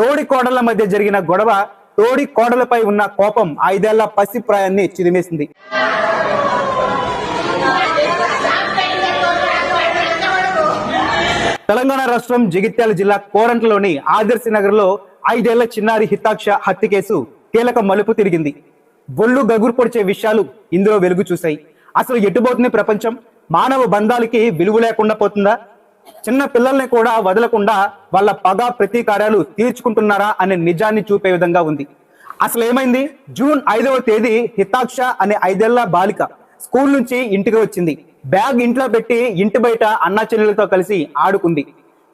తోడి కోడళ్ళ మధ్య జరిగిన గొడవ తోడి కోడలపై ఉన్న కోపం ఐదేళ్ళ పసిప్రాయాన్ని చిదిమేసింది. తెలంగాణ రాష్ట్రం జగిత్యాల జిల్లా కోరంట్లోని ఆదర్శ నగర్లో ఐదేళ్ళ చిన్నారి హితాక్ష హత్య కేసు కీలక మలుపు తిరిగింది. ఒళ్ళు గగురు పొడిచే విషయాలు ఇందులో వెలుగు చూశాయి. అసలు ఎటుపోతుంది ప్రపంచం? మానవ బంధాలకి విలువ లేకుండా పోతుందా? చిన్న పిల్లల్ని కూడా వదలకుండా వాళ్ళ పగ ప్రతీకారాలు తీర్చుకుంటున్నారా అనే నిజాన్ని చూపే విధంగా ఉంది. అసలు ఏమైంది? జూన్ ఐదవ తేదీ హితాక్ష అనే ఐదేళ్ళ బాలిక స్కూల్ నుంచి ఇంటికి వచ్చింది. బ్యాగ్ ఇంట్లో పెట్టి ఇంటి బయట అన్నా చెల్లెలతో కలిసి ఆడుకుంది.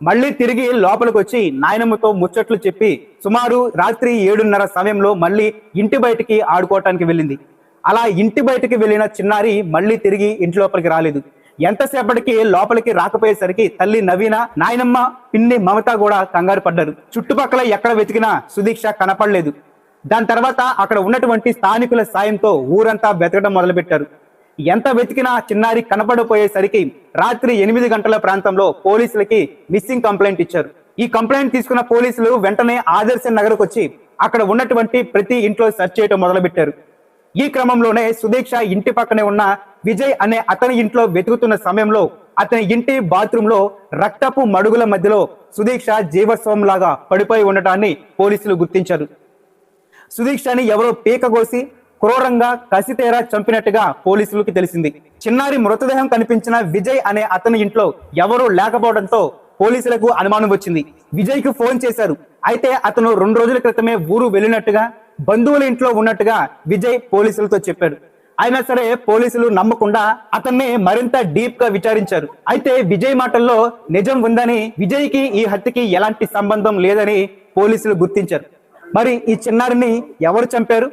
మళ్ళీ తిరిగి లోపలికి వచ్చి నాయనమ్మతో ముచ్చట్లు చెప్పి సుమారు రాత్రి ఏడున్నర సమయంలో మళ్ళీ ఇంటి బయటికి ఆడుకోవటానికి వెళ్ళింది. అలా ఇంటి బయటికి వెళ్ళిన చిన్నారి మళ్ళీ తిరిగి ఇంటి లోపలికి రాలేదు. ఎంతసేపటికి లోపలికి రాకపోయేసరికి తల్లి నవీన నాయనమ్మ పిన్ని మమత కూడా కంగారు పడ్డారు. చుట్టుపక్కల ఎక్కడ వెతికినా సుదీక్ష కనపడలేదు. దాని తర్వాత అక్కడ ఉన్నటువంటి స్థానికుల సాయంతో ఊరంతా వెతకడం మొదలుపెట్టారు. ఎంత వెతికినా చిన్నారి కనపడపోయేసరికి రాత్రి ఎనిమిది గంటల ప్రాంతంలో పోలీసులకి మిస్సింగ్ కంప్లైంట్ ఇచ్చారు. ఈ కంప్లైంట్ తీసుకున్న పోలీసులు వెంటనే ఆదర్శ నగర్కు వచ్చి అక్కడ ఉన్నటువంటి ప్రతి ఇంట్లో సెర్చ్ చేయడం మొదలుపెట్టారు. ఈ క్రమంలోనే సుదీక్ష ఇంటి పక్కనే ఉన్న విజయ్ అనే అతని ఇంట్లో వెతుకుతున్న సమయంలో అతని ఇంటి బాత్రూమ్లో రక్తపు మడుగుల మధ్యలో సుదీక్ష జీవస్వం లాగా పడిపోయి ఉండటాన్ని పోలీసులు గుర్తించారు. సుదీక్షని ఎవరో పీక కోసి క్రూరంగా కసితేరా చంపినట్టుగా పోలీసులకు తెలిసింది. చిన్నారి మృతదేహం కనిపించిన విజయ్ అనే అతని ఇంట్లో ఎవరూ లేకపోవడంతో పోలీసులకు అనుమానం వచ్చింది. విజయ్కు ఫోన్ చేశారు. అయితే అతను రెండు రోజుల క్రితమే ఊరు వెళ్ళినట్టుగా బంధువుల ఇంట్లో ఉన్నట్టుగా విజయ్ పోలీసులతో చెప్పాడు. అయినా సరే పోలీసులు నమ్మకుండా అతన్ని మరింత డీప్గా విచారించారు. అయితే విజయ్ మాటల్లో నిజం ఉందని విజయ్కి ఈ హత్యకి ఎలాంటి సంబంధం లేదని పోలీసులు గుర్తించారు. మరి ఈ చిన్నారిని ఎవరు చంపారు?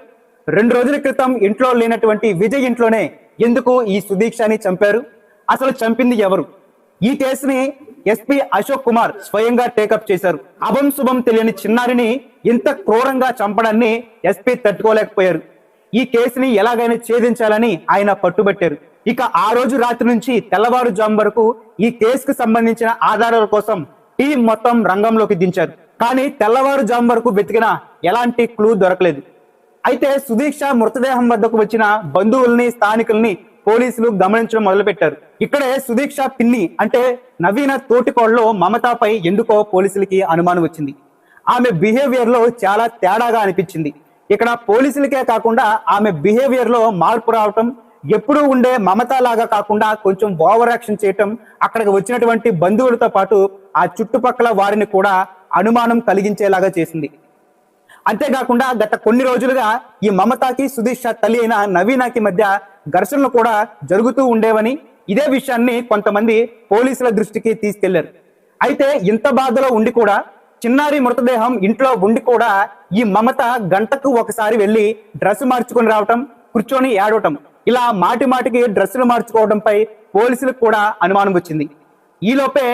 రెండు రోజుల క్రితం ఇంట్లో లేనటువంటి విజయ్ ఇంట్లోనే ఎందుకు ఈ సుదీక్షని చంపారు? అసలు చంపింది ఎవరు? ఈ కేసుని ఎస్పీ అశోక్ కుమార్ స్వయంగా టేకప్ చేశారు. అభం శుభం తెలియని చిన్నారిని ఇంత క్రూరంగా చంపడాన్ని ఎస్పీ తట్టుకోలేకపోయారు. ఈ కేసుని ఎలాగైనా ఛేదించాలని ఆయన పట్టుబట్టారు. ఇక ఆ రోజు రాత్రి నుంచి తెల్లవారుజాము వరకు ఈ కేసుకు సంబంధించిన ఆధారాల కోసం టీం మొత్తం రంగంలోకి దించారు. కానీ తెల్లవారుజాము వరకు వెతికిన ఎలాంటి క్లూ దొరకలేదు. అయితే సుదీక్ష మృతదేహం వద్దకు వచ్చిన బంధువుల్ని స్థానికుల్ని పోలీసులు గమనించడం మొదలుపెట్టారు. ఇక్కడే సుదీక్ష పిన్ని అంటే నవీన తోటికోళ్ళలో మమతాపై ఎందుకో పోలీసులకి అనుమానం వచ్చింది. ఆమె బిహేవియర్లో చాలా తేడాగా అనిపించింది. ఇక్కడ పోలీసులకే కాకుండా ఆమె బిహేవియర్లో మార్పు రావటం ఎప్పుడూ ఉండే మమత లాగా కాకుండా కొంచెం ఓవర్ యాక్షన్ చేయటం అక్కడికి వచ్చినటువంటి బంధువులతో పాటు ఆ చుట్టుపక్కల వారిని కూడా అనుమానం కలిగించేలాగా చేసింది. అంతేకాకుండా గత కొన్ని రోజులుగా ఈ మమతాకి సుదీక్ష తల్లి అయిన నవీనాకి మధ్య ఘర్షణలు కూడా జరుగుతూ ఉండేవని ఇదే విషయాన్ని కొంతమంది పోలీసుల దృష్టికి తీసుకెళ్ళారు. అయితే ఇంత బాధలో ఉండి కూడా చిన్నారి మృతదేహం ఇంట్లో ఉండి కూడా ఈ మమత గంటకు ఒకసారి వెళ్ళి డ్రెస్ మార్చుకొని రావటం కూర్చొని ఏడవటం ఇలా మాటి మాటికి డ్రెస్సులు మార్చుకోవడంపై పోలీసులకు కూడా అనుమానం వచ్చింది. ఈలోపే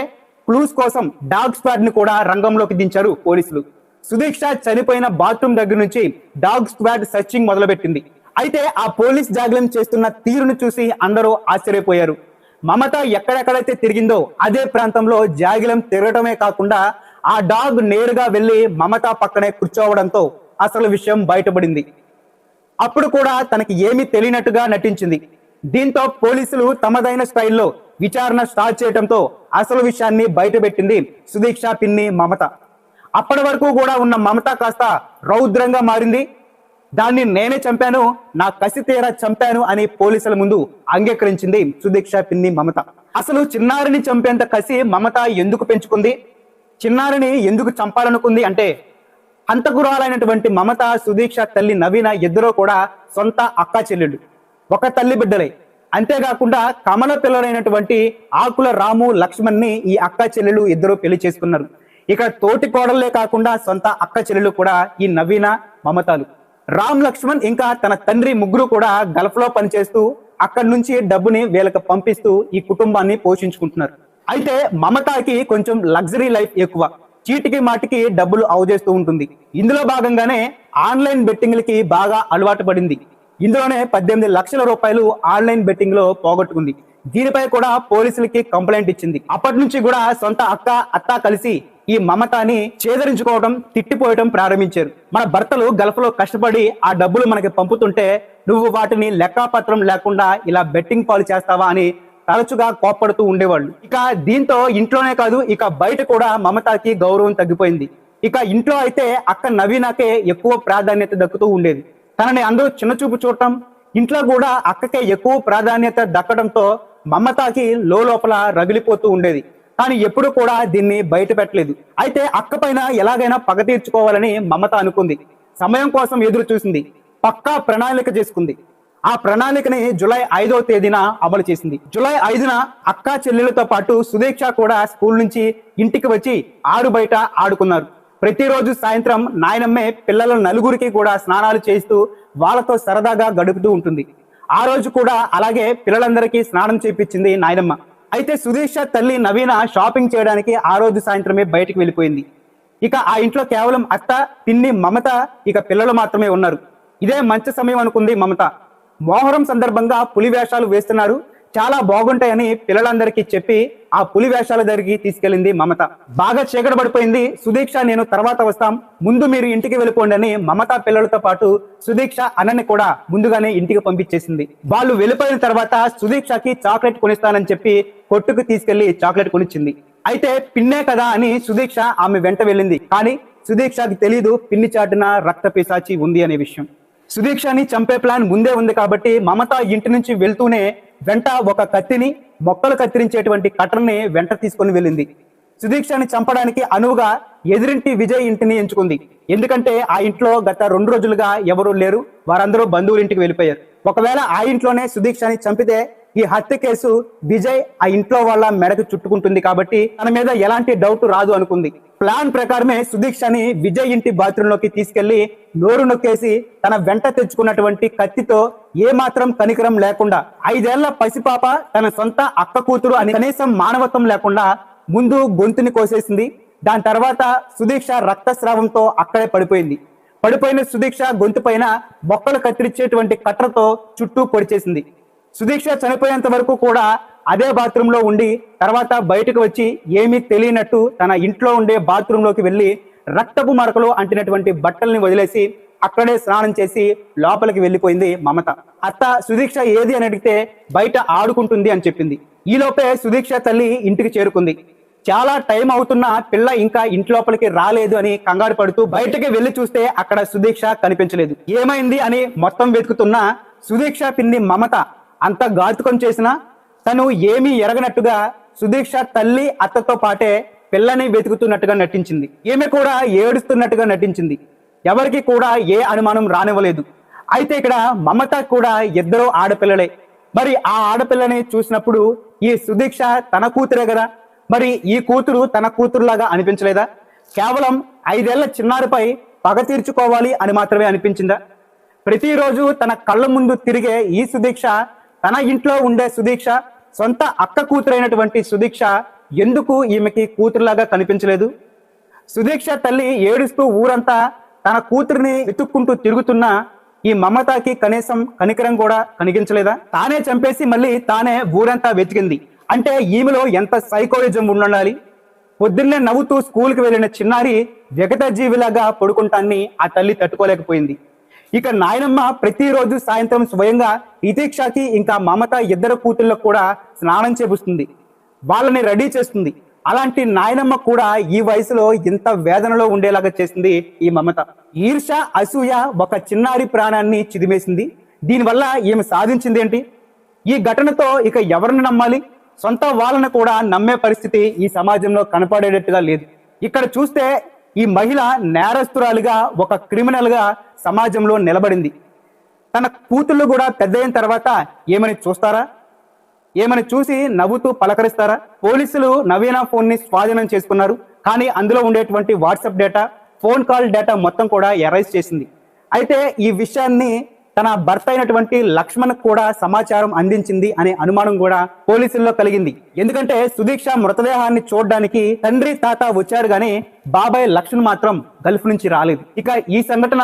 క్లూస్ కోసం డాగ్ స్క్వాడ్ని కూడా రంగంలోకి దించారు పోలీసులు. సుదీక్ష చనిపోయిన బాత్రూమ్ దగ్గర నుంచి డాగ్ స్క్వాడ్ సర్చింగ్ మొదలుపెట్టింది. అయితే ఆ పోలీస్ జాగ్లం చేస్తున్న తీరును చూసి అందరూ ఆశ్చర్యపోయారు. మమత ఎక్కడెక్కడైతే తిరిగిందో అదే ప్రాంతంలో జాగిలం తిరగటమే కాకుండా ఆ డాగ్ నేరుగా వెళ్ళి మమత పక్కనే కూర్చోవడంతో అసలు విషయం బయటపడింది. అప్పుడు కూడా తనకి ఏమీ తెలియనట్టుగా నటించింది. దీంతో పోలీసులు తమదైన స్టైల్లో విచారణ స్టార్ట్ చేయడంతో అసలు విషయాన్ని బయటపెట్టింది సుదీక్ష పిన్ని మమత. అప్పటి వరకు కూడా ఉన్న మమత కాస్త రౌద్రంగా మారింది. దాన్ని నేనే చంపాను నా కసి తీరా చంపాను అని పోలీసుల ముందు అంగీకరించింది సుదీక్ష పిన్ని మమత. అసలు చిన్నారిని చంపేంత కసి మమత ఎందుకు పెంచుకుంది? చిన్నారిని ఎందుకు చంపాలనుకుంది అంటే హంతకురాలైనటువంటి మమత సుదీక్ష తల్లి నవీన ఇద్దరూ కూడా సొంత అక్క చెల్లెళ్ళు ఒక తల్లి బిడ్డలే. అంతేకాకుండా కమల పిల్లలైనటువంటి ఆకుల రాము లక్ష్మణ్ని ఈ అక్క చెల్లెలు ఇద్దరు పెళ్ళి చేసుకున్నారు. ఇక తోటి కోడళ్ళే కాకుండా సొంత అక్క చెల్లెలు కూడా ఈ నవీన మమతాలు. రామ్ లక్ష్మణ్ ఇంకా తన తండ్రి ముగ్గురు కూడా గల్ఫ్లో పనిచేస్తూ అక్కడి నుంచి డబ్బుని వీళ్ళకి పంపిస్తూ ఈ కుటుంబాన్ని పోషించుకుంటున్నారు. అయితే మమతాకి కొంచెం లగ్జరీ లైఫ్ ఎక్కువ. చీటికి మాటికి డబ్బులు చేస్తూ ఉంటుంది. ఇందులో భాగంగానే ఆన్లైన్ బెట్టింగ్లకి బాగా అలవాటు పడింది. ఇందులోనే పద్దెనిమిది లక్షల రూపాయలు ఆన్లైన్ బెట్టింగ్లో పోగొట్టుకుంది. దీనిపై కూడా పోలీసులకి కంప్లైంట్ ఇచ్చింది. అప్పటి నుంచి కూడా సొంత అక్క అత్త కలిసి ఈ మమతాని చేదరించుకోవడం తిట్టిపోయడం ప్రారంభించారు. మన భర్తలు గల్ఫ్లో కష్టపడి ఆ డబ్బులు మనకి పంపుతుంటే నువ్వు వాటిని లెక్కాపత్రం లేకుండా ఇలా బెట్టింగ్ పాలు చేస్తావా అని తరచుగా కోప్పడుతూ ఉండేవాళ్ళు. ఇక దీంతో ఇంట్లోనే కాదు ఇక బయట కూడా మమతాకి గౌరవం తగ్గిపోయింది. ఇక ఇంట్లో అయితే అక్క నవీనాకే ఎక్కువ ప్రాధాన్యత దక్కుతూ ఉండేది. తనని అందరూ చిన్న చూపు చూడటం ఇంట్లో కూడా అక్కకే ఎక్కువ ప్రాధాన్యత దక్కడంతో మమతాకి లోపల రగిలిపోతూ ఉండేది. కానీ ఎప్పుడు కూడా దీన్ని బయట పెట్టలేదు. అయితే అక్క పైన ఎలాగైనా పగ తీర్చుకోవాలని మమత అనుకుంది. సమయం కోసం ఎదురు చూసింది. పక్కా ప్రణాళిక చేసుకుంది. ఆ ప్రణాళికని జులై ఐదో తేదీన అమలు చేసింది. జులై ఐదున అక్క చెల్లెలతో పాటు సుదీక్ష కూడా స్కూల్ నుంచి ఇంటికి వచ్చి ఆరు బయట ఆడుకున్నారు. ప్రతిరోజు సాయంత్రం నాయనమ్మే పిల్లల నలుగురికి కూడా స్నానాలు చేస్తూ వాళ్ళతో సరదాగా గడుపుతూ ఉంటుంది. ఆ రోజు కూడా అలాగే పిల్లలందరికీ స్నానం చేపించింది నాయనమ్మ. అయితే సుదీక్ష తల్లి నవీన షాపింగ్ చేయడానికి ఆ రోజు సాయంత్రమే బయటకు వెళ్ళిపోయింది. ఇక ఆ ఇంట్లో కేవలం అత్త పిన్ని మమత ఇక పిల్లలు మాత్రమే ఉన్నారు. ఇదే మంచి సమయం అనుకుంది మమత. మోహరం సందర్భంగా పులి వేషాలు వేస్తున్నారు. చాలా బాగుంటాయని పిల్లలందరికీ చెప్పి ఆ పులి వేషాల దగ్గరికి తీసుకెళ్ళింది మమత. బాగా చీకటి పడిపోయింది. సుదీక్ష నేను తర్వాత వస్తాం. ముందు మీరు ఇంటికి వెళ్ళిపోండి అని మమత పిల్లలతో పాటు సుదీక్ష అన్నని కూడా ముందుగానే ఇంటికి పంపించేసింది. వాళ్ళు వెళ్ళిపోయిన తర్వాత సుదీక్షకి చాక్లెట్ కొనిస్తానని చెప్పి కొట్టుకు తీసుకెళ్ళి చాక్లెట్ కొనిచ్చింది. అయితే పిన్నే కదా అని సుదీక్ష ఆమె వెంట వెళ్ళింది. కానీ సుదీక్షకి తెలీదు పిన్ని చాటున రక్త పిశాచి ఉంది అనే విషయం. సుదీక్షని చంపే ప్లాన్ ముందే ఉంది కాబట్టి మమత ఇంటి నుంచి వెళ్తూనే వెంట ఒక కత్తిని మొక్కలు కత్తిరించేటువంటి కట్టర్ని వెంట తీసుకొని వెళ్ళింది. సుదీక్షని చంపడానికి అనువుగా ఎదురింటి విజయ్ ఇంటిని ఎంచుకుంది. ఎందుకంటే ఆ ఇంట్లో గత రెండు రోజులుగా ఎవరూ లేరు వారందరూ బంధువుల ఇంటికి వెళ్ళిపోయారు. ఒకవేళ ఆ ఇంట్లోనే సుదీక్షని చంపితే ఈ హత్య కేసు విజయ్ ఆ ఇంట్లో వాళ్ళ మెడకు చుట్టుకుంటుంది కాబట్టి తన మీద ఎలాంటి డౌట్ రాదు అనుకుంది. ప్లాన్ ప్రకారమే సుదీక్షని విజయ్ ఇంటి బాత్రూంలోకి తీసుకెళ్ళి నోరు నొక్కేసి తన వెంట తెచ్చుకున్నటువంటి కత్తితో ఏ మాత్రం కనికరం లేకుండా ఐదేళ్ళ పసిపాప తన సొంత అక్క కూతురు అని కనీసం మానవత్వం లేకుండా ముందు గొంతుని కోసేసింది. దాని తర్వాత సుదీక్ష రక్తస్రావంతో అక్కడే పడిపోయింది. పడిపోయిన సుదీక్ష గొంతు పైన మొక్కలు కత్తిరించేటువంటి కట్రతో చుట్టూ పొడిచేసింది. సుదీక్ష చనిపోయేంత వరకు కూడా అదే బాత్రూంలో ఉండి తర్వాత బయటకు వచ్చి ఏమీ తెలియనట్టు తన ఇంట్లో ఉండే బాత్రూంలోకి వెళ్ళి రక్తపు మరకలు అంటినటువంటి బట్టల్ని వదిలేసి అక్కడే స్నానం చేసి లోపలికి వెళ్ళిపోయింది మమత. అత్త సుదీక్ష ఏది అని అడిగితే బయట ఆడుకుంటుంది అని చెప్పింది. ఈలోపే సుదీక్ష తల్లి ఇంటికి చేరుకుంది. చాలా టైం అవుతున్నా పిల్ల ఇంకా ఇంట్లోపలికి రాలేదు అని కంగారు పడుతూ బయటకి వెళ్ళి చూస్తే అక్కడ సుదీక్ష కనిపించలేదు. ఏమైంది అని మొత్తం వెతుకుతున్నా సుదీక్ష పిన్ని మమత అంత ఘాతుకం చేసినా తను ఏమీ ఎరగనట్టుగా సుదీక్ష తల్లి అత్తతో పాటే పిల్లని వెతుకుతున్నట్టుగా నటించింది. ఈమె కూడా ఏడుస్తున్నట్టుగా నటించింది. ఎవరికి కూడా ఏ అనుమానం రానివ్వలేదు. అయితే ఇక్కడ మమత కూడా ఇద్దరు ఆడపిల్లలే. మరి ఆ ఆడపిల్లని చూసినప్పుడు ఈ సుదీక్ష తన కూతురే కదా? మరి ఈ కూతురు తన కూతురులాగా అనిపించలేదా? కేవలం ఐదేళ్ళ చిన్నారిపై పగ తీర్చుకోవాలి అని మాత్రమే అనిపించిందా? ప్రతిరోజు తన కళ్ళ ముందు తిరిగే ఈ సుదీక్ష తన ఇంట్లో ఉండే సుదీక్ష సొంత అక్క కూతురైనటువంటి సుదీక్ష ఎందుకు ఈమెకి కూతురులాగా కనిపించలేదు? సుదీక్ష తల్లి ఏడుస్తూ ఊరంతా తన కూతురిని వెతుక్కుంటూ తిరుగుతున్న ఈ మమతకి కనీసం కనికరం కూడా కనిగించలేదా? తానే చంపేసి మళ్ళీ తానే ఊరంతా వెతికింది. అంటే ఈమెలో ఎంత సైకోలిజం ఉండాలి? పొద్దున్నే నవ్వుతూ స్కూల్కి వెళ్ళిన చిన్నారి వ్యగత జీవిలాగా పడుకుంటాన్ని ఆ తల్లి తట్టుకోలేకపోయింది. ఇక నాయనమ్మ ప్రతిరోజు సాయంత్రం స్వయంగా ఇతీక్షకి ఇంకా మమత ఇద్దరు కూతుళ్ళకు కూడా స్నానం చేపిస్తుంది. వాళ్ళని రెడీ చేస్తుంది. అలాంటి నాయనమ్మ కూడా ఈ వయసులో ఇంత వేదనలో ఉండేలాగా చేసింది ఈ మమత. ఈర్ష అసూయ ఒక చిన్నారి ప్రాణాన్ని చిదిమేసింది. దీనివల్ల ఈమె సాధించింది ఏంటి? ఈ ఘటనతో ఇక ఎవరిని నమ్మాలి? సొంత వాళ్ళను కూడా నమ్మే పరిస్థితి ఈ సమాజంలో కనపడేటట్టుగా లేదు. ఇక్కడ చూస్తే ఈ మహిళ నేరస్తురాలిగా ఒక క్రిమినల్గా సమాజంలో నిలబడింది. తన కూతుళ్ళు కూడా పెద్ద అయిన తర్వాత ఏమని చూస్తారా? ఏమని చూసి నవ్వుతూ పలకరిస్తారా? పోలీసులు నవీన ఫోన్ని స్వాధీనం చేసుకున్నారు. కానీ అందులో ఉండేటువంటి WhatsApp data phone call data మొత్తం కూడా ఎరైజ్ చేసింది. అయితే ఈ విషయాన్ని తన భర్త అయినటువంటి లక్ష్మణ్ కూడా సమాచారం అందించింది అనే అనుమానం కూడా పోలీసుల్లో కలిగింది. ఎందుకంటే సుదీక్ష మృతదేహాన్ని చూడడానికి తండ్రి తాత వచ్చారు గాని బాబాయ్ లక్ష్మణ్ మాత్రం గల్ఫ్ నుంచి రాలేదు. ఇక ఈ సంఘటన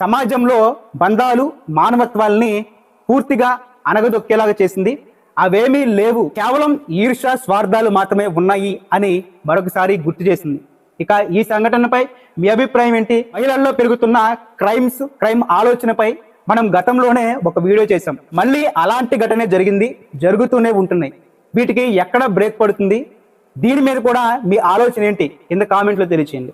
సమాజంలో బంధాలు మానవత్వాల్ని పూర్తిగా అనగదొక్కేలాగా చేసింది. అవేమీ లేవు. కేవలం ఈర్ష స్వార్థాలు మాత్రమే ఉన్నాయి అని మరొకసారి గుర్తు చేసింది. ఇక ఈ సంఘటనపై మీ అభిప్రాయం ఏంటి? మహిళల్లో పెరుగుతున్న క్రైమ్స్ క్రైమ్ ఆలోచనపై మనం గతంలోనే ఒక వీడియో చేసాం మళ్ళీ అలాంటి ఘటనే జరిగింది జరుగుతూనే ఉంటున్నాయి. వీటికి ఎక్కడ బ్రేక్ పడుతుంది? దీని మీద కూడా మీ ఆలోచన ఏంటి? కింద కామెంట్లో తెలియచేయండి.